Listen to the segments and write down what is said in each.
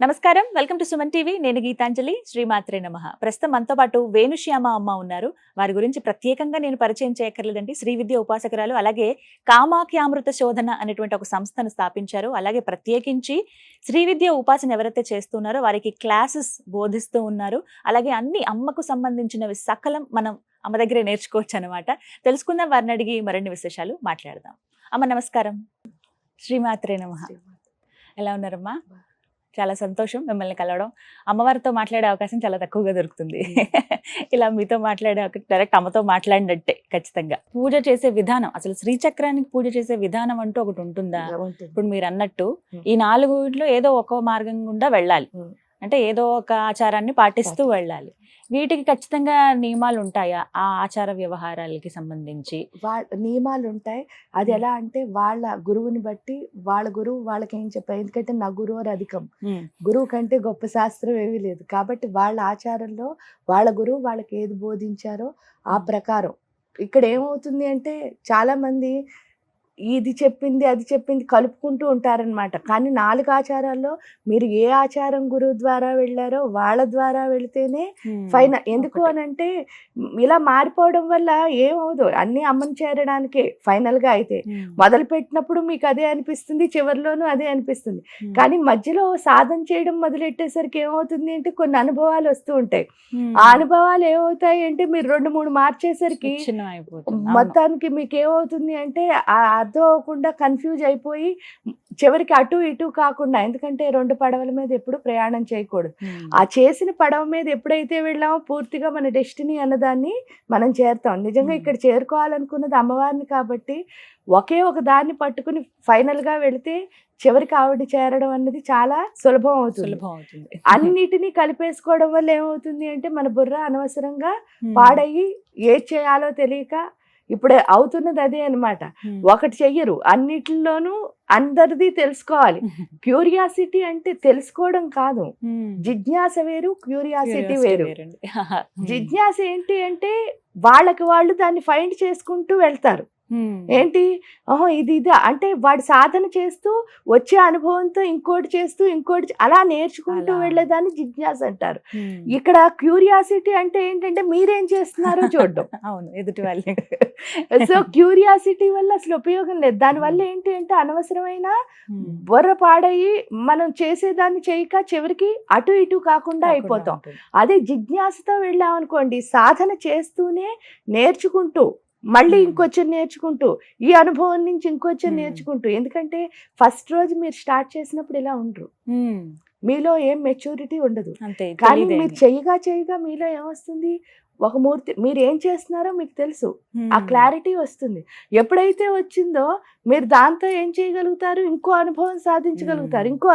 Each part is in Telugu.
నమస్కారం. Welcome to Suman TV. నేను గీతాంజలి. శ్రీమాత్రే నమ. ప్రస్తుతం మనతో పాటు వేణుశ్యామ అమ్మ ఉన్నారు. వారి గురించి ప్రత్యేకంగా నేను పరిచయం చేయక్కర్లేదండి. శ్రీ విద్య ఉపాసకురాలు అలాగే కామాఖ్యామృత శోధన అనేటువంటి ఒక సంస్థను స్థాపించారు. అలాగే ప్రత్యేకించి శ్రీ విద్య ఉపాసన ఎవరైతే చేస్తున్నారో వారికి క్లాసెస్ బోధిస్తూ ఉన్నారు. అలాగే అన్ని అమ్మకు సంబంధించినవి సకలం మనం అమ్మ దగ్గరే నేర్చుకోవచ్చు అనమాట తెలుసుకుందాం. వారిని అడిగి మరిన్ని విశేషాలు మాట్లాడదాం. అమ్మ నమస్కారం. శ్రీమాత్రే నమ. ఎలా ఉన్నారమ్మా? చాలా సంతోషం మిమ్మల్ని కలవడం. అమ్మవారితో మాట్లాడే అవకాశం చాలా తక్కువగా దొరుకుతుంది. ఇలా మీతో మాట్లాడే డైరెక్ట్ అమ్మతో మాట్లాడినట్టే ఖచ్చితంగా. పూజ చేసే విధానం అసలు శ్రీచక్రానికి పూజ చేసే విధానం అంటూ ఒకటి ఉంటుందా. ఇప్పుడు మీరు అన్నట్టు. ఈ నాలుగులో ఏదో ఒక మార్గం గుండా వెళ్ళాలి. అంటే ఏదో ఒక ఆచారాన్ని పాటిస్తూ. వెళ్ళాలి. వీటికి ఖచ్చితంగా నియమాలు ఉంటాయా ఆ ఆచార వ్యవహారాలకి సంబంధించి. వాళ్ళ నియమాలు ఉంటాయి అది. ఎలా అంటే వాళ్ళ గురువుని బట్టి వాళ్ళ గురువు వాళ్ళకి ఏం చెప్పారు? ఎందుకంటే నా గురువు అధికం. గురువు కంటే గొప్ప శాస్త్రం ఏమీ లేదు. కాబట్టి వాళ్ళ ఆచారంలో వాళ్ళ గురువు వాళ్ళకి ఏది బోధించారో ఆ. ప్రకారం. ఇక్కడ ఏమవుతుంది అంటే చాలా మంది ఇది చెప్పింది అది చెప్పింది కలుపుకుంటూ ఉంటారనమాట కానీ నాలుగు ఆచారాల్లో మీరు ఏ ఆచారం గురువు ద్వారా వెళ్ళారో వాళ్ళ ద్వారా వెళితేనే ఫైన ఎందుకు. అని అంటే ఇలా మారిపోవడం వల్ల ఏమవుదు అన్ని అమ్మని చేరడానికే ఫైనల్గా అయితే. మొదలు పెట్టినప్పుడు మీకు అదే అనిపిస్తుంది చివరిలోనూ అదే అనిపిస్తుంది. కానీ మధ్యలో సాధన చేయడం మొదలెట్టేసరికి ఏమవుతుంది అంటే కొన్ని అనుభవాలు వస్తూ ఉంటాయి. ఆ అనుభవాలు ఏమవుతాయి అంటే మీరు రెండు మూడు మార్చేసరికి. మొత్తానికి మీకు ఏమవుతుంది అంటే ఆ అర్థం అవ్వకుండా కన్ఫ్యూజ్ అయిపోయి చివరికి అటు ఇటు కాకుండా ఎందుకంటే రెండు పడవల మీద ఎప్పుడు ప్రయాణం చేయకూడదు. ఆ చేసిన పడవ మీద ఎప్పుడైతే వెళ్ళామో పూర్తిగా మన డెస్టినీ అన్నదాన్ని మనం చేరుతాం నిజంగా. ఇక్కడ చేరుకోవాలనుకున్నది అమ్మవారిని కాబట్టి ఒకే ఒక దాన్ని పట్టుకుని ఫైనల్గా వెళితే చివరికి ఆవిడ చేరడం అన్నది చాలా సులభం అవుతుంది సులభం అవుతుంది అన్నిటినీ కలిపేసుకోవడం వల్ల ఏమవుతుంది అంటే మన బుర్ర అనవసరంగా. పాడయ్యి ఏది చేయాలో తెలియక ఇప్పుడు అవుతున్నది అదే అన్నమాట Hmm. ఒకటి చెయ్యరు అన్నిటిలోనూ అందరిది తెలుసుకోవాలి క్యూరియాసిటీ అంటే తెలుసుకోవడం కాదు. జిజ్ఞాస వేరు క్యూరియాసిటీ వేరు. జిజ్ఞాస ఏంటి అంటే వాళ్ళకి వాళ్ళు దాన్ని ఫైండ్ చేసుకుంటూ వెళ్తారు. ఏంటి? ఓహో ఇది ఇది. అంటే వాడు సాధన చేస్తూ వచ్చే అనుభవంతో ఇంకోటి చేస్తూ ఇంకోటి అలా నేర్చుకుంటూ. వెళ్ళేదాన్ని జిజ్ఞాస అంటారు. ఇక్కడ క్యూరియాసిటీ అంటే ఏంటంటే మీరేం చేస్తున్నారో చూడడం. అవును ఎదుటి వాళ్ళే. సో క్యూరియాసిటీ వల్ల అసలు ఉపయోగం లేదు. దాని వల్ల ఏంటి అంటే అనవసరమైన. బుర్ర పాడయి మనం చేసేదాన్ని చేయక చివరికి అటు ఇటు కాకుండా అయిపోతాం. అదే జిజ్ఞాసతో వెళ్ళామనుకోండి సాధన చేస్తూనే నేర్చుకుంటూ మళ్ళీ Hmm. ఇంకొంచెం నేర్చుకుంటూ ఈ అనుభవం నుంచి ఇంకొంచెం Hmm. నేర్చుకుంటూ ఎందుకంటే ఫస్ట్ రోజు మీరు స్టార్ట్ చేసినప్పుడు ఇలా ఉండరు. మీలో ఏం మెచ్యూరిటీ ఉండదు కానీ మీరు. చెయ్యగా చెయ్యగా మీలో ఏమొస్తుంది ఒక మూర్తి మీరు ఏం చేస్తున్నారో మీకు తెలుసు. ఆ క్లారిటీ వస్తుంది ఎప్పుడైతే వచ్చిందో మీరు దాంతో ఏం చేయగలుగుతారు ఇంకో అనుభవం సాధించగలుగుతారు. ఇంకో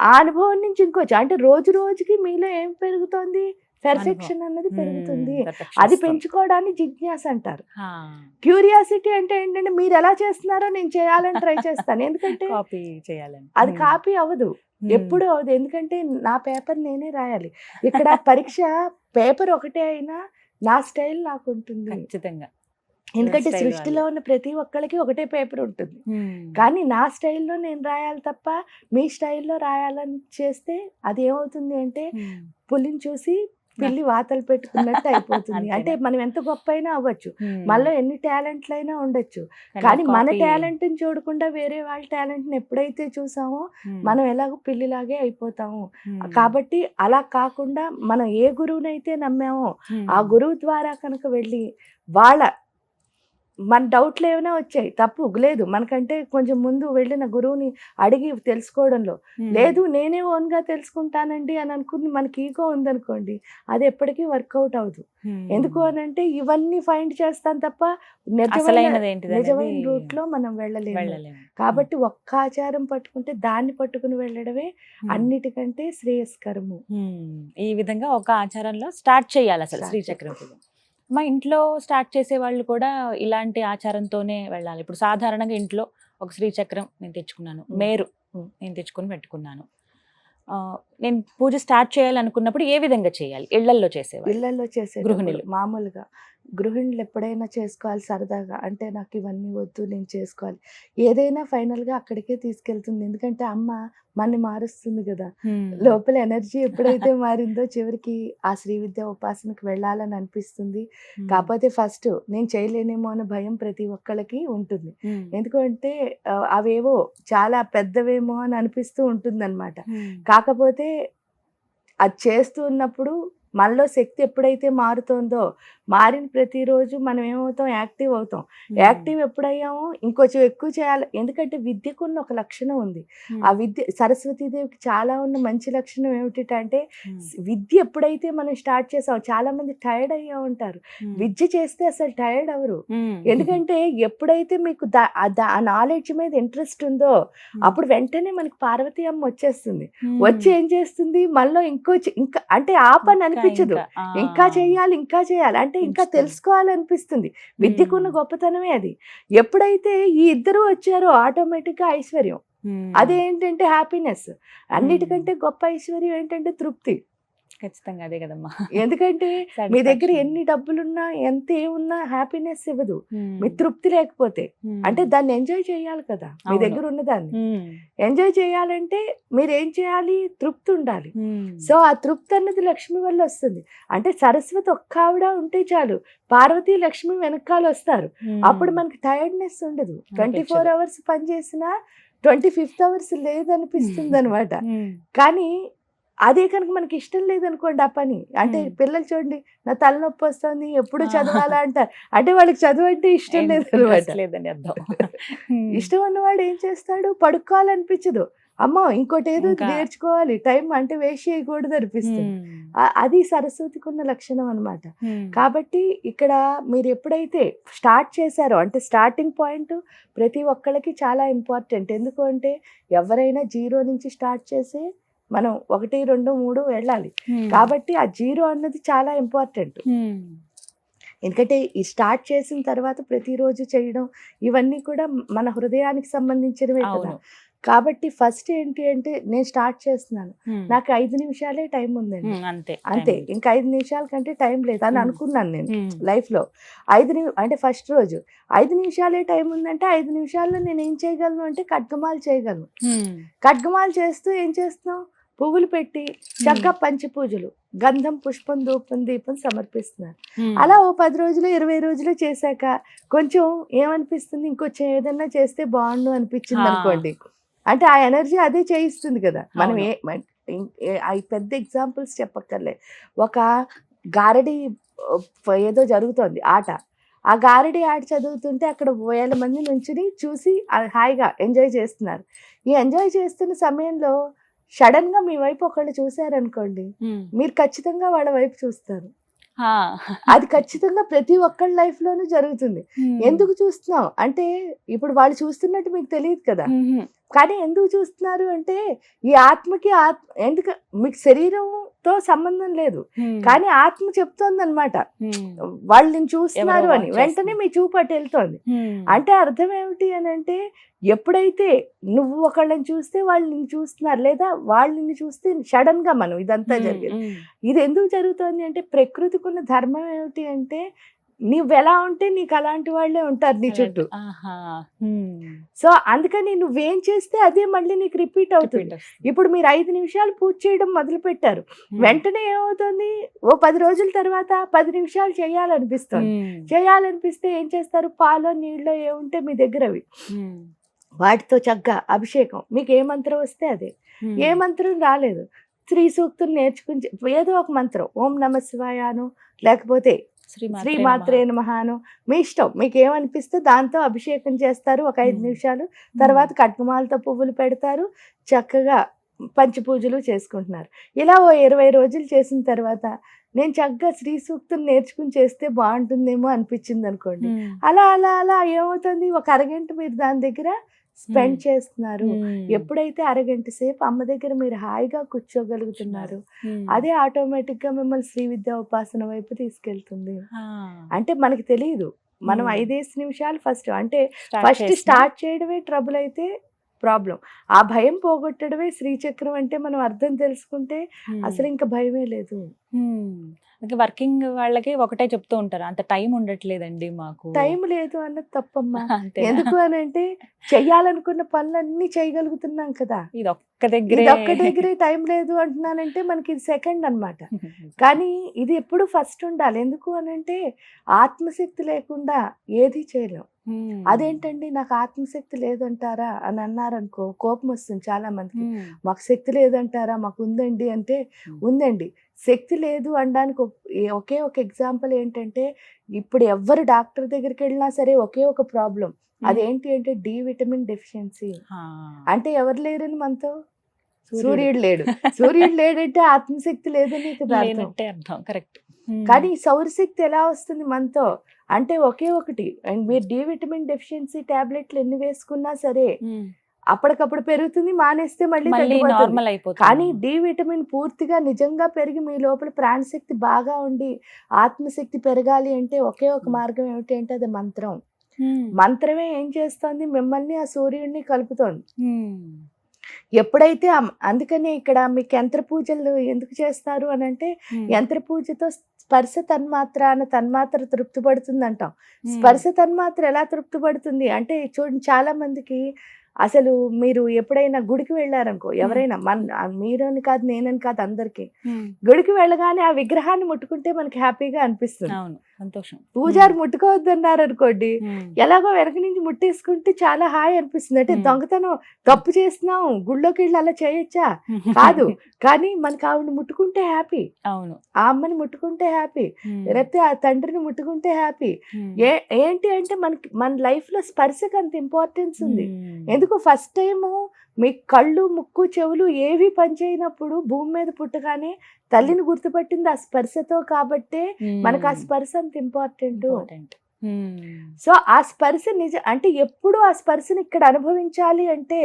ఆ అనుభవం నుంచి ఇంకోవచ్చు అంటే రోజు రోజుకి మీలో ఏం పెరుగుతోంది పెర్ఫెక్షన్ అన్నది. పెరుగుతుంది అది. పెంచుకోవడాన్ని జిజ్ఞాస అంటారు. క్యూరియాసిటీ అంటే ఏంటంటే మీరు ఎలా చేస్తున్నారో నేను చేయాలని ట్రై చేస్తాను ఎందుకంటే కాపీ చేయాలని అది. కాపీ అవ్వదు. ఎప్పుడు అవ్వదు ఎందుకంటే నా పేపర్ నేనే రాయాలి ఇక్కడ పరీక్ష పేపర్ ఒకటే అయినా నా స్టైల్ నాకు ఉంటుంది ఖచ్చితంగా ఎందుకంటే సృష్టిలో ఉన్న ప్రతి ఒక్కరికి ఒకటే పేపర్ ఉంటుంది. కానీ నా స్టైల్లో నేను రాయాలి తప్ప మీ స్టైల్లో రాయాలని చేస్తే అది ఏమవుతుంది అంటే. పులిని చూసి పిల్లి వాతలు పెట్టుకున్నట్టు అయిపోతుంది? అంటే మనం ఎంత గొప్ప అయినా అవ్వచ్చు. మనలో ఎన్ని టాలెంట్లు అయినా ఉండొచ్చు కానీ మన copy- టాలెంట్ని చూడకుండా వేరే వాళ్ళ టాలెంట్ని ఎప్పుడైతే చూసామో. మనం ఎలాగో పిల్లిలాగే అయిపోతాము. కాబట్టి అలా కాకుండా మనం ఏ గురువునైతే నమ్మామో. ఆ గురువు ద్వారా కనుక వెళ్ళి వాళ్ళ మన డౌట్లు ఏమైనా వచ్చాయి తప్పు లేదు మనకంటే కొంచెం ముందు వెళ్ళిన గురువుని అడిగి తెలుసుకోవడంలో. లేదు నేనే ఓన్గా తెలుసుకుంటానండి అని అనుకుని మనకి ఈగో ఉందనుకోండి అది ఎప్పటికీ వర్కౌట్ అవ్వదు Hmm. ఎందుకు అని అంటే ఇవన్నీ ఫైండ్ చేస్తాం తప్ప నిజమైన నిజమైన అనేది రూట్లో మనం వెళ్ళలేము కాబట్టి ఒక్క ఆచారం పట్టుకుంటే దాన్ని పట్టుకుని వెళ్ళడమే. అన్నిటికంటే శ్రేయస్కరము. ఈ విధంగా ఒక ఆచారంలో స్టార్ట్ చేయాలి అసలు శ్రీచక్రం మా ఇంట్లో స్టార్ట్ చేసే వాళ్ళు కూడా ఇలాంటి ఆచారంతోనే వెళ్ళాలి ఇప్పుడు సాధారణంగా ఇంట్లో ఒక శ్రీచక్రం నేను తెచ్చుకున్నాను. మేరు. నేను తెచ్చుకొని పెట్టుకున్నాను నేను పూజ స్టార్ట్ చేయాలనుకున్నప్పుడు ఏ విధంగా చేయాలి ఇళ్ళల్లో చేసేవాళ్ళు ఇళ్ళలో చేసే గృహిణులు. మామూలుగా గృహిణులు ఎప్పుడైనా చేసుకోవాలి సరదాగా. అంటే నాకు ఇవన్నీ వద్దు నేను చేసుకోవాలి. ఏదైనా ఫైనల్గా అక్కడికే తీసుకెళ్తుంది. ఎందుకంటే అమ్మ మనని మారుస్తుంది కదా. లోపల ఎనర్జీ ఎప్పుడైతే మారిందో చివరికి ఆ శ్రీ విద్య ఉపాసనకి వెళ్ళాలని అనిపిస్తుంది. కాకపోతే ఫస్ట్ నేను చేయలేనేమో అనే భయం ప్రతి ఒక్కళ్ళకి ఉంటుంది. ఎందుకంటే అవేవో చాలా పెద్దవేమో అని అనిపిస్తూ ఉంటుందన్నమాట. కాకపోతే అది చేస్తూ ఉన్నప్పుడు మనలో శక్తి ఎప్పుడైతే మారుతోందో మారిన ప్రతిరోజు మనం ఏమవుతాం యాక్టివ్ అవుతాం. యాక్టివ్ ఎప్పుడయ్యామో ఇంకొంచెం ఎక్కువ చేయాలి. ఎందుకంటే విద్యకున్న ఒక లక్షణం ఉంది. ఆ విద్య సరస్వతీదేవికి చాలా ఉన్న మంచి లక్షణం ఏమిటంటే విద్య ఎప్పుడైతే మనం స్టార్ట్ చేసాం చాలా మంది టైర్డ్ అయ్యా ఉంటారు విద్య చేస్తే అసలు టైర్డ్ అవరు ఎందుకంటే ఎప్పుడైతే మీకు ఆ నాలెడ్జ్ మీద ఇంట్రెస్ట్ ఉందో అప్పుడు వెంటనే మనకి పార్వతీ అమ్మ వచ్చేస్తుంది. వచ్చి ఏం చేస్తుంది? మళ్ళీ ఇంకో ఇంకా అంటే ఆ పని అనిపించదు ఇంకా చేయాలి ఇంకా చేయాలి. అంటే ఇంకా. తెలుసుకోవాలనిపిస్తుంది. విద్యకున్న గొప్పతనమే అది. ఎప్పుడైతే ఈ ఇద్దరు వచ్చారో ఆటోమేటిక్గా ఐశ్వర్యం అదేంటంటే హ్యాపీనెస్. అన్నిటికంటే గొప్ప ఐశ్వర్యం ఏంటంటే తృప్తి. ఖచ్చితంగా అదే కదమ్మా. ఎందుకంటే మీ దగ్గర ఎన్ని డబ్బులున్నా ఎంత ఏమున్నా హ్యాపీనెస్ ఇవ్వదు. మీ తృప్తి లేకపోతే. అంటే దాన్ని ఎంజాయ్ చేయాలి కదా మీ. దగ్గర ఉన్నదాన్ని. ఎంజాయ్ చేయాలంటే మీరు ఏం చేయాలి? తృప్తి ఉండాలి. సో ఆ తృప్తి అన్నది లక్ష్మి వల్ల వస్తుంది. అంటే సరస్వతి ఒక్క ఆవిడ ఉంటే చాలు పార్వతి లక్ష్మి వెనకాల వస్తారు. అప్పుడు మనకి టైర్డ్నెస్ ఉండదు. ట్వంటీ ఫోర్ అవర్స్ పని చేసినా ట్వంటీ ఫిఫ్త్ అవర్స్ లేదనిపిస్తుంది అనమాట కానీ అదే కనుక మనకి ఇష్టం లేదనుకోండి ఆ పని. అంటే. పిల్లలు చూడండి నా తలనొప్పి వస్తుంది ఎప్పుడు. చదవాలా అంటారు. అంటే వాళ్ళకి చదువు అంటే ఇష్టం లేదు లేదని అర్థం. ఇష్టం ఉన్నవాడు ఏం చేస్తాడు? పడుకోవాలనిపించదు. అమ్మో! ఇంకోటి ఏదో నేర్చుకోవాలి. టైం అంటే వేస్ట్ చేయకూడదు అనిపిస్తుంది. అది సరస్వతికి ఉన్న లక్షణం అనమాట కాబట్టి ఇక్కడ మీరు ఎప్పుడైతే స్టార్ట్ చేశారో అంటే స్టార్టింగ్ పాయింట్ ప్రతి ఒక్కళ్ళకి చాలా ఇంపార్టెంట్. ఎందుకు అంటే ఎవరైనా జీరో నుంచి స్టార్ట్ చేసి మనం ఒకటి రెండు మూడు వెళ్ళాలి. కాబట్టి ఆ జీరో అన్నది చాలా ఇంపార్టెంట్. ఎందుకంటే ఈ స్టార్ట్ చేసిన తర్వాత ప్రతిరోజు చేయడం ఇవన్నీ కూడా మన హృదయానికి సంబంధించినవే కదా. కాబట్టి ఫస్ట్ ఏంటి అంటే నేను స్టార్ట్ చేస్తున్నాను. నాకు ఐదు నిమిషాలే టైం ఉందండి అంతే అంతే. ఇంకా ఐదు నిమిషాల కంటే టైం లేదు అని. అనుకున్నాను నేను. లైఫ్లో ఐదు అంటే ఫస్ట్ రోజు ఐదు నిమిషాలే టైం ఉందంటే ఐదు నిమిషాల్లో నేను ఏం చేయగలను అంటే ఖడ్గమాలు చేయగలను. ఖడ్గమాలు చేస్తూ ఏం చేస్తున్నాం పువ్వులు పెట్టి చక్కగా పంచి పూజలు గంధం పుష్పం ధూపం దీపం సమర్పిస్తున్నారు. అలా ఓ పది రోజులు ఇరవై రోజులు చేశాక కొంచెం ఏమనిపిస్తుంది ఇంకొంచెం ఏదన్నా చేస్తే బాగుండు అనిపించింది. అనుకోండి అంటే ఆ ఎనర్జీ అదే చేయిస్తుంది కదా మనం. ఏ పెద్ద ఎగ్జాంపుల్స్ చెప్పక్కర్లే ఒక గారడి ఏదో జరుగుతోంది ఆట ఆ గారడి ఆట చదువుతుంటే అక్కడ వేల మంది నుంచుని చూసి హాయిగా ఎంజాయ్ చేస్తున్నారు ఈ ఎంజాయ్ చేస్తున్న సమయంలో సడన్గా మీ వైపు ఒకళ్ళు చూశారనుకోండి Hmm. మీరు ఖచ్చితంగా వాళ్ళ వైపు చూస్తారు. అది ఖచ్చితంగా ప్రతి ఒక్కళ్ళ లైఫ్ లోనూ జరుగుతుంది. ఎందుకు చూస్తున్నాం అంటే ఇప్పుడు వాళ్ళు చూస్తున్నట్టు మీకు తెలియదు కదా. కానీ ఎందుకు చూస్తున్నారు అంటే ఈ ఆత్మకి ఆత్మ ఎందుకు మీకు శరీరంతో సంబంధం లేదు. కానీ ఆత్మ చెప్తోంది అనమాట. వాళ్ళు నేను చూస్తున్నారు అని వెంటనే. మీ చూపు అటు వెళ్తోంది. అంటే అర్థం ఏమిటి అని అంటే ఎప్పుడైతే నువ్వు ఒకళ్ళని చూస్తే వాళ్ళు నిన్ను చూస్తున్నారు లేదా వాళ్ళు నిన్ను చూస్తే సడన్గా మనం ఇదంతా. జరిగింది. ఇది ఎందుకు జరుగుతోంది అంటే ప్రకృతికి ఉన్న ధర్మం ఏమిటి అంటే నువ్వు ఎలా ఉంటే నీకు అలాంటి వాళ్ళే ఉంటారు నీ చుట్టూ. సో అందుకని నువ్వేం చేస్తే అదే మళ్ళీ నీకు రిపీట్ అవుతుంది. ఇప్పుడు మీరు ఐదు నిమిషాలు పూజ చేయడం మొదలు పెట్టారు. వెంటనే ఏమవుతుంది? ఓ పది రోజుల తర్వాత పది నిమిషాలు చేయాలనిపిస్తుంది. చేయాలనిపిస్తే ఏం చేస్తారు? పాలో నీళ్ళో ఏముంటే మీ దగ్గర అవి. వాటితో చక్కగా అభిషేకం. మీకు ఏ మంత్రం వస్తే అదే. ఏ మంత్రం రాలేదు. శ్రీ సూక్తులు నేర్చుకుని ఏదో ఒక మంత్రం. ఓం నమ శివాయాను లేకపోతే శ్రీ మాత్రే నమహాను మీ ఇష్టం. మీకు ఏమనిపిస్తే దాంతో అభిషేకం చేస్తారు. ఒక ఐదు. నిమిషాలు. తర్వాత కట్కమాలతో పువ్వులు పెడతారు. చక్కగా పంచి పూజలు చేసుకుంటున్నారు. ఇలా ఓ ఇరవై రోజులు చేసిన తర్వాత నేను చక్కగా శ్రీ సూక్తులు నేర్చుకుని చేస్తే బాగుంటుందేమో అనిపించింది అనుకోండి. అలా అలా అలా ఏమవుతుంది? ఒక అరగంట మీరు దాని దగ్గర స్పెండ్. చేస్తున్నారు. ఎప్పుడైతే అరగంట సేపు అమ్మ దగ్గర మీరు హాయిగా కూర్చోగలుగుతున్నారు. అదే ఆటోమేటిక్గా మిమ్మల్ని శ్రీ విద్యా ఉపాసన వైపు తీసుకెళ్తుంది. అంటే మనకి తెలియదు మనం. ఐదేసి నిమిషాలు ఫస్ట్ అంటే ఫస్ట్? స్టార్ట్ చేయడమే ట్రబుల్ అయితే ప్రాబ్లం. ఆ భయం పోగొట్టడమే శ్రీచక్రం అంటే మనం అర్థం తెలుసుకుంటే అసలు ఇంకా భయమే లేదు. వర్కింగ్ వాళ్ళకి ఒకటే చెప్తూ ఉంటారు అంత టైం ఉండట్లేదండి మాకు. టైం లేదు అన్నది తప్పమ్మా. ఎందుకు అని అంటే చెయ్యాలనుకున్న పనులన్నీ చేయగలుగుతున్నాం కదా. ఇది ఒక్క దగ్గరే. ఇది ఒక్క దగ్గరే టైం లేదు అంటున్నానంటే మనకి ఇది సెకండ్ అన్నమాట. కానీ ఇది ఎప్పుడు ఫస్ట్ ఉండాలి. ఎందుకు అని అంటే ఆత్మశక్తి లేకుండా ఏది చేయలేం. అదేంటండి? నాకు ఆత్మశక్తి లేదంటారా? అని అన్నారనుకో కోపం వస్తుంది చాలా మందికి. మాకు శక్తి లేదంటారా? మాకు ఉందండి అంటే. ఉందండి. శక్తి లేదు అనడానికి ఒక- ఒకే ఎగ్జాంపుల్ ఏంటంటే ఇప్పుడు ఎవ్వరు డాక్టర్ దగ్గరికి వెళ్ళినా సరే ఒకే ఒక ప్రాబ్లం. అదేంటి అంటే డి విటమిన్ డెఫిషియన్సీ. అంటే ఎవరు లేరని మనతో? సూర్యుడు. లేడు. సూర్యుడు లేడంటే ఆత్మశక్తి లేదని అర్థం. కరెక్ట్. కానీ సౌరశక్తి ఎలా వస్తుంది మనతో? అంటే ఒకే ఒకటి. అండ్ మీరు డి విటమిన్ డెఫిషియన్సీ టాబ్లెట్లు ఎన్ని వేసుకున్నా సరే అప్పటికప్పుడు పెరుగుతుంది మానేస్తే మళ్ళీ. నార్మల్ అయిపోతుంది. కానీ డి విటమిన్ పూర్తిగా నిజంగా పెరిగి మీ లోపల ప్రాణశక్తి బాగా ఉండి ఆత్మశక్తి పెరగాలి అంటే ఒకే ఒక మార్గం ఏమిటి అంటే అది మంత్రం. మంత్రమే ఏం చేస్తోంది? మిమ్మల్ని ఆ సూర్యుడిని కలుపుతోంది. ఎప్పుడైతే అందుకనే ఇక్కడ మీకు యంత్ర పూజలు ఎందుకు చేస్తారు అని అంటే. యంత్ర పూజతో స్పర్శ తన్మాత్ర అన్న తన్మాత్ర తృప్తి పడుతుంది అంటాం. స్పర్శ తన్మాత్ర ఎలా తృప్తి పడుతుంది అంటే చూడండి చాలా మందికి అసలు మీరు ఎప్పుడైనా గుడికి వెళ్ళారనుకో ఎవరైనా మన మీరని కాదు నేనని కాదు అందరికి. గుడికి వెళ్ళగానే ఆ విగ్రహాన్ని ముట్టుకుంటే మనకి హ్యాపీగా అనిపిస్తుంది సంతోషం పూజారి ముట్టుకోవద్దన్నారు అనుకోండి. ఎలాగో వెనక నుంచి ముట్టేసుకుంటే చాలా హాయ్ అనిపిస్తుంది అంటే. దొంగతనం తప్పు చేస్తున్నాం గుళ్ళోకి వెళ్ళి అలా చేయొచ్చా కాదు. కానీ మనకి ఆవిడ ముట్టుకుంటే హ్యాపీ అవును ఆ అమ్మని ముట్టుకుంటే హ్యాపీ. లేకపోతే ఆ తండ్రిని ముట్టుకుంటే హ్యాపీ. ఏ ఏంటి అంటే మనకి మన లైఫ్లో స్పర్శకి అంత ఇంపార్టెన్స్ ఉంది. ఎందుకు ఫస్ట్ టైము మీ కళ్ళు ముక్కు చెవులు ఏవి పనిచేయనప్పుడు భూమి మీద పుట్టగానే తల్లిని గుర్తుపట్టింది ఆ స్పర్శతో కాబట్టే మనకు ఆ ఉమ్. స్పర్శ అంత ఇంపార్టెంట్. సో ఆ స్పర్శ నిజ అంటే ఎప్పుడు ఆ స్పర్శని ఇక్కడ అనుభవించాలి అంటే.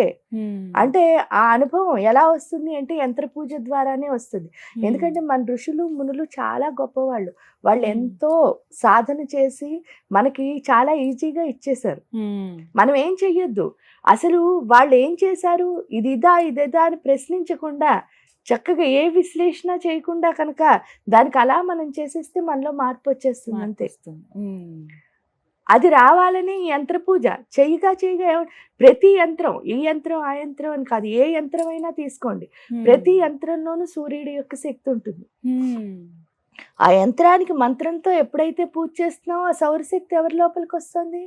అంటే ఆ అనుభవం ఎలా వస్తుంది అంటే యంత్ర పూజ ద్వారానే వస్తుంది. ఎందుకంటే మన ఋషులు మునులు చాలా గొప్పవాళ్ళు వాళ్ళు. ఎంతో సాధన చేసి మనకి చాలా ఈజీగా ఇచ్చేశారు ఉమ్. మనం ఏం చెయ్యొద్దు అసలు వాళ్ళు ఏం చేశారు ఇది ఇదా ఇదేదా అని ప్రశ్నించకుండా చక్కగా ఏ విశ్లేషణ చేయకుండా కనుక దానికి అలా మనం చేసేస్తే మనలో మార్పు వచ్చేస్తుంది అంతే. అది రావాలని ఈ యంత్ర పూజ చెయ్యగా ఏమ- ప్రతి యంత్రం ఈ యంత్రం ఆ యంత్రం అని కాదు ఏ యంత్రం అయినా తీసుకోండి. ప్రతి యంత్రంలోనూ సూర్యుడి యొక్క శక్తి ఉంటుంది. ఆ యంత్రానికి మంత్రంతో ఎప్పుడైతే పూజ చేస్తున్నామో ఆ సౌరశక్తి ఎవరి లోపలికి వస్తుంది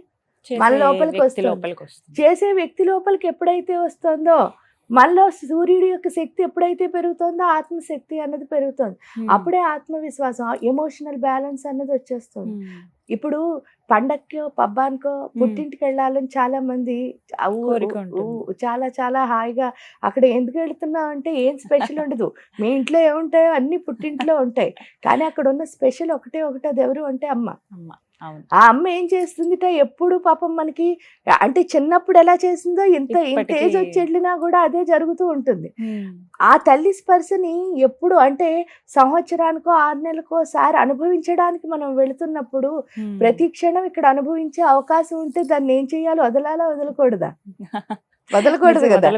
మన లోపలికి వ్యక్తి వస్తుంది. లోపలికి వస్తుంది చేసే వ్యక్తి లోపలికి ఎప్పుడైతే వస్తుందో మనలో సూర్యుడి యొక్క శక్తి ఎప్పుడైతే పెరుగుతుందో ఆత్మశక్తి అన్నది పెరుగుతుంది. ఉమ్. అప్పుడే ఆత్మవిశ్వాసం ఎమోషనల్ బ్యాలెన్స్ అన్నది వచ్చేస్తుంది. ఉమ్. ఇప్పుడు పండక్కో పబ్బానికో పుట్టింటికి వెళ్ళాలని చాలా మంది చాలా చాలా హాయిగా అక్కడ ఎందుకు వెళ్తున్నావు అంటే ఏం స్పెషల్ ఉండదు. మీ ఇంట్లో ఏముంటాయో అన్ని పుట్టింట్లో ఉంటాయి. కానీ అక్కడ ఉన్న స్పెషల్ ఒకటే ఒకటి అది ఎవరు అంటే అమ్మ. అమ్మ. ఆ అమ్మ ఏం చేస్తుందిట ఎప్పుడు పాపం మనకి అంటే చిన్నప్పుడు ఎలా చేసిందో ఇంత ఇంత ఏజ్ వచ్చి వెళ్ళినా కూడా అదే జరుగుతూ ఉంటుంది. ఆ తల్లి స్పర్శని ఎప్పుడు అంటే సంవత్సరానికో ఆరు నెలలకో సారి అనుభవించడానికి మనం వెళుతున్నప్పుడు. ప్రతి క్షణం ఇక్కడ అనుభవించే అవకాశం ఉంటే దాన్ని ఏం చేయాలో వదలాలా వదలకూడదా వదలకూడదు కదా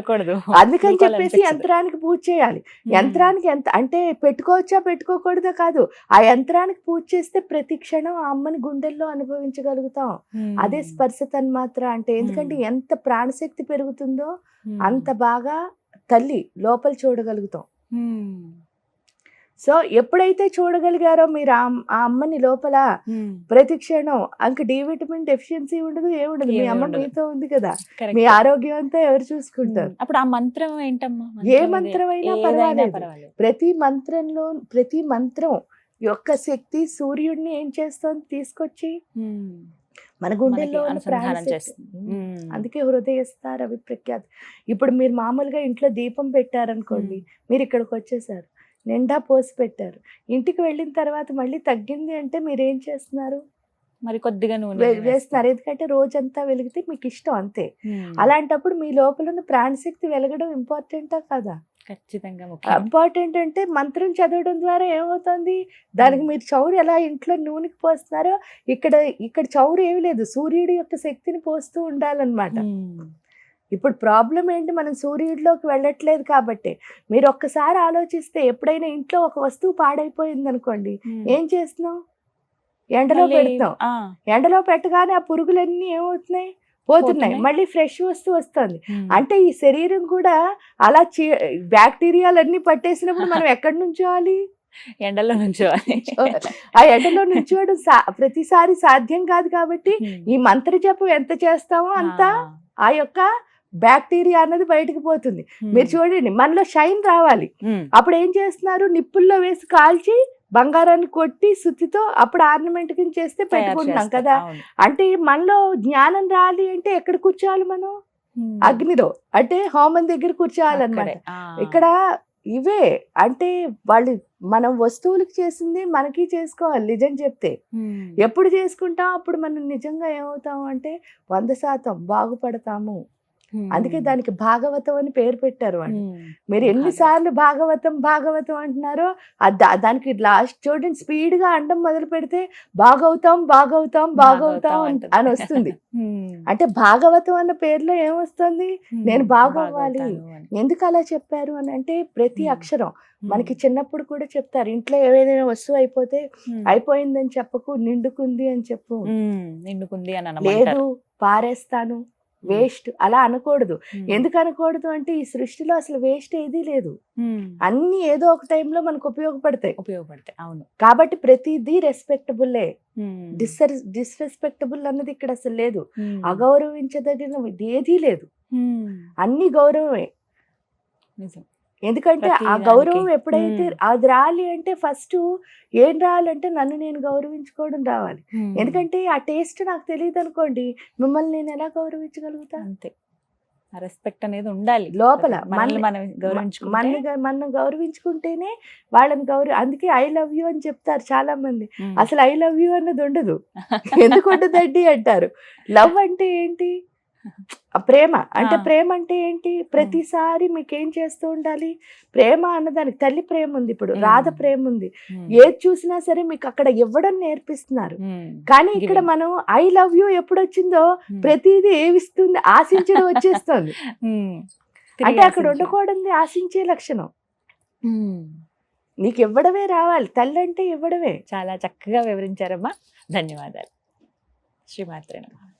అందుకని చెప్పేసి. యంత్రానికి పూజ చేయాలి. యంత్రానికి ఎంత అంటే పెట్టుకోవచ్చా పెట్టుకోకూడదా కాదు ఆ యంత్రానికి పూజ చేస్తే ప్రతి క్షణం ఆ అమ్మని గుండెల్లో అనుభవించగలుగుతాం. అదే స్పర్శ తన్మాత్ర అంటే ఎందుకంటే ఎంత ప్రాణశక్తి పెరుగుతుందో. అంత బాగా తల్లి లోపల చూడగలుగుతాం. సో ఎప్పుడైతే చూడగలిగారో మీరు ఆ అమ్- ఆ అమ్మని లోపల. ప్రతి క్షణం అంక డి విటమిన్ డెఫిషియన్సీ ఉండదు ఏముండదు మీ అమ్మ. మీతో ఉంది కదా. మీ ఆరోగ్యం అంతా ఎవరు చూసుకుంటారు. అప్పుడు ఆ మంత్రం ఏంటమ్మా ఏ మంత్రం అయినా పర్వాలేదు. ప్రతి మంత్రంలో ప్రతి మంత్రం యొక్క శక్తి సూర్యుడిని ఏం చేస్తోంది తీసుకొచ్చి. మన గుండెల్లో. అందుకే హృదయస్తారు అవి ప్రఖ్యాతి ఇప్పుడు మీరు మామూలుగా ఇంట్లో దీపం పెట్టారనుకోండి మీరు ఇక్కడికి వచ్చేసారు నిండా పోసి పెట్టారు. ఇంటికి వెళ్ళిన తర్వాత మళ్ళీ తగ్గింది అంటే మీరు ఏం చేస్తున్నారు? మరి కొద్దిగా నూనె వేస్తున్నారు. ఎందుకంటే రోజంతా వెలిగితే మీకు ఇష్టం అంతే. అలాంటప్పుడు మీ లోపల ఉన్న ప్రాణశక్తి వెలగడం ఇంపార్టెంటా కదా? ఖచ్చితంగా ఇంపార్టెంట్ అంటే మంత్రం చదవడం ద్వారా ఏమవుతుంది? దానికి. మీరు చౌరు ఎలా ఇంట్లో నూనెకి పోస్తున్నారో ఇక్కడ ఇక్కడ చౌరు ఏమి లేదు. సూర్యుడి యొక్క శక్తిని పోస్తూ ఉండాలన్నమాట. ఇప్పుడు ప్రాబ్లం ఏంటి? మనం సూర్యుడిలోకి వెళ్ళట్లేదు కాబట్టి. మీరు ఒక్కసారి ఆలోచిస్తే ఎప్పుడైనా ఇంట్లో ఒక వస్తువు పాడైపోయింది అనుకోండి ఏం చేస్తున్నాం ఎండలో పెడతాం ఎండలో పెట్టగానే ఆ పురుగులన్నీ ఏమవుతున్నాయి? పోతున్నాయి. మళ్ళీ ఫ్రెష్ వస్తువు వస్తుంది. అంటే ఈ శరీరం కూడా అలా బ్యాక్టీరియాలన్నీ పట్టేసినప్పుడు మనం ఎక్కడి నుంచోవాలి ఎండలో నుంచోవాలి ఆ ఎండలో నుంచోవడం సా- ప్రతిసారి సాధ్యం కాదు కాబట్టి ఈ మంత్ర జపం ఎంత చేస్తామో అంత ఆ యొక్క బ్యాక్టీరియా అన్నది బయటకు పోతుంది. మీరు చూడండి మనలో షైన్ రావాలి. అప్పుడు ఏం చేస్తున్నారు? నిప్పుల్లో వేసి కాల్చి బంగారాన్ని కొట్టి సుత్తితో అప్పుడు ఆర్నమెంట్ కింద చేస్తే పెట్టుకుంటున్నాం కదా. అంటే మనలో జ్ఞానం రాలి అంటే ఎక్కడ కూర్చోవాలి మనం? అగ్నిలో. అంటే హోమం దగ్గర కూర్చోవాలన్నమాట. ఇక్కడ ఇవే. అంటే వాళ్ళు మనం వస్తువులకు చేసింది మనకి చేసుకోవాలి నిజం చెప్తే. ఎప్పుడు చేసుకుంటాం? అప్పుడు మనం నిజంగా ఏమవుతాం అంటే వంద శాతం బాగుపడతాము. అందుకే దానికి భాగవతం అని పేరు పెట్టారు వాళ్ళు. మీరు ఎన్నిసార్లు భాగవతం భాగవతం అంటున్నారో దానికి లాస్ట్ చూడండి స్పీడ్గా అండం మొదలు పెడితే బాగవుతాం బాగవుతాం బాగవుతాం అని- అని వస్తుంది అంటే భాగవతం అన్న పేరులో ఏమొస్తుంది? నేను బాగవ్వాలి. ఎందుకు అలా చెప్పారు అని అంటే ప్రతి. అక్షరం. మనకి చిన్నప్పుడు కూడా చెప్తారు ఇంట్లో ఏదైనా వస్తువు అయిపోతే అయిపోయిందని చెప్పకు నిండుకుంది అని చెప్పు. నిండుకుంది అని లేదు పారేస్తాను. వేస్ట్. అలా అనకూడదు. ఎందుకు అనకూడదు అంటే ఈ సృష్టిలో అసలు వేస్ట్ ఏదీ లేదు. అన్ని ఏదో ఒక టైంలో మనకు ఉపయోగపడతాయి. ఉపయోగపడతాయి. అవును. కాబట్టి ప్రతిదీ రెస్పెక్టబుల్లే డిస్రెస్పెక్టబుల్ అన్నది ఇక్కడ అసలు లేదు. ఉమ్. అగౌరవించదగినది ఏదీ లేదు. అన్ని గౌరవమే. నిజం. ఎందుకంటే ఆ. గౌరవం ఎప్పుడైతే. అది రాలి అంటే ఫస్ట్ ఏం రావాలంటే నన్ను నేను గౌరవించుకోవడం రావాలి. ఎందుకంటే ఆ టేస్ట్ నాకు తెలియదు అనుకోండి మిమ్మల్ని నేను ఎలా గౌరవించగలుగుతా? అంతే. రెస్పెక్ట్ అనేది ఉండాలి. లోపల మనల్ని మన- గౌరవించుకుంటే. మన గౌరవించుకుంటేనే వాళ్ళని గౌరవ అందుకే ఐ లవ్ యూ అని చెప్తారు చాలా మంది. అసలు ఐ లవ్ యూ అన్నది ఉండదు. ఎందుకు ఉండదండి అంటారు. లవ్ అంటే ఏంటి? ప్రేమ అంటే. ప్రేమ అంటే ఏంటి ప్రతిసారి మీకు ఏం చేస్తూ ఉండాలి ప్రేమ అన్నదానికి తల్లి ప్రేమ ఉంది ఇప్పుడు. రాధ ప్రేమ ఉంది. ఏది చూసినా సరే మీకు అక్కడ ఇవ్వడం నేర్పిస్తున్నారు. కానీ ఇక్కడ. మనం ఐ లవ్ యూ ఎప్పుడు వచ్చిందో. ప్రతిదీ ఏవిస్తుంది ఆశించడం వచ్చేస్తుంది. అంటే అక్కడ. ఉండకూడదు ఆశించే లక్షణం. నీకు ఇవ్వడమే రావాలి తల్లి అంటే ఇవ్వడమే చాలా చక్కగా వివరించారమ్మా ధన్యవాదాలు శ్రీమాత్రే నమః